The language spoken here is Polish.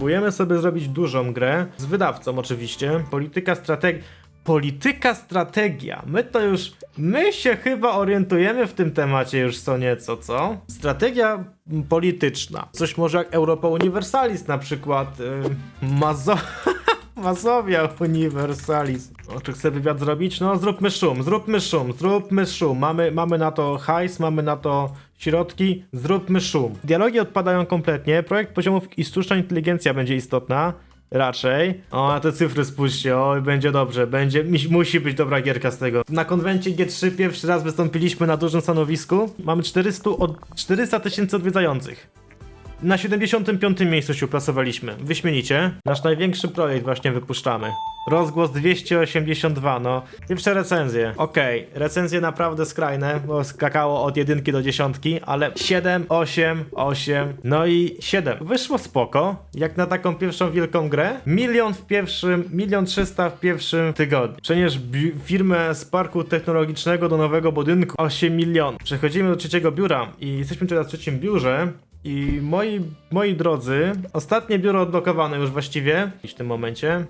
Próbujemy sobie zrobić dużą grę, z wydawcą oczywiście. Polityka strategii. Polityka strategia. My to już. My się chyba orientujemy w tym temacie już co nieco, co? Strategia polityczna. Coś może jak Europa Universalis na przykład. Yy, Mazo. Mazowia Universalis. O, czy chcę wywiad zrobić? No, zróbmy szum, zróbmy szum, zróbmy szum. Mamy, mamy na to hajs, mamy na to środki, zróbmy szum. Dialogi odpadają kompletnie, projekt poziomów i sztuczna inteligencja będzie istotna. Raczej. O, a te cyfry spójrzcie, oj, będzie dobrze, będzie, musi być dobra gierka z tego. Na konwencie G3 pierwszy raz wystąpiliśmy na dużym stanowisku. Mamy 400 od, 400 tysięcy odwiedzających. Na 75. miejscu się uplasowaliśmy. Wyśmienicie. Nasz największy projekt właśnie wypuszczamy. Rozgłos 282, no. Pierwsze recenzje. Okej, recenzje naprawdę skrajne, bo skakało od jedynki do dziesiątki, ale 7, 8, 8, no i 7. Wyszło spoko, jak na taką pierwszą wielką grę. Milion w pierwszym, milion trzysta w pierwszym tygodniu. Przenieś firmę z parku technologicznego do nowego budynku. 8 milionów. Przechodzimy do trzeciego biura i jesteśmy teraz w trzecim biurze. I moi, moi drodzy, ostatnie biuro odblokowane już właściwie w tym momencie.